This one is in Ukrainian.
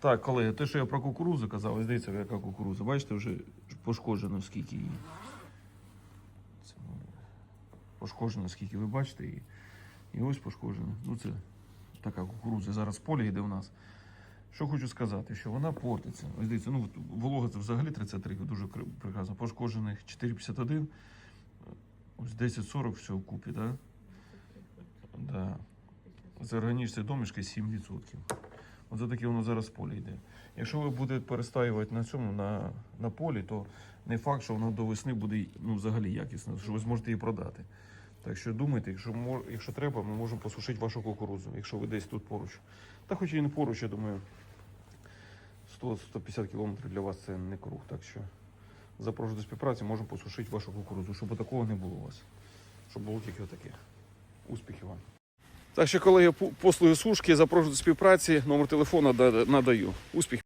Так, колеги, те, що я про кукурузу казав, ось дивіться, яка кукуруза. Бачите, вже пошкоджено скільки її. Це, ну, пошкоджено скільки, ви бачите її. І ось пошкоджено. Ну, це така кукуруза. Зараз в полі йде у нас. Що хочу сказати, що вона портиться. Ось дивіться, ну волога це взагалі 33, дуже кр- прекрасно. Пошкоджених 4,51, ось 10,40 все вкупі, так? Да? Да. З органічної домішки 7%. Оце таке воно зараз в полі йде. Якщо ви будете перестаювати на цьому, на, на полі, то не факт, що воно до весни буде ну, взагалі якісно, що ви зможете її продати. Так що думайте, якщо, якщо треба, ми можемо посушити вашу кукурудзу, якщо ви десь тут поруч. Та хоч і не поруч, я думаю, 100-150 кілометрів для вас це не круг. Так що запрошую до співпраці, можемо посушити вашу кукурудзу, щоб такого не було у вас. Щоб було тільки отаке. Успіхів вам. Так що, колеги, послуги сушки, запрошую до співпраці. Номер телефону надаю. Успіх.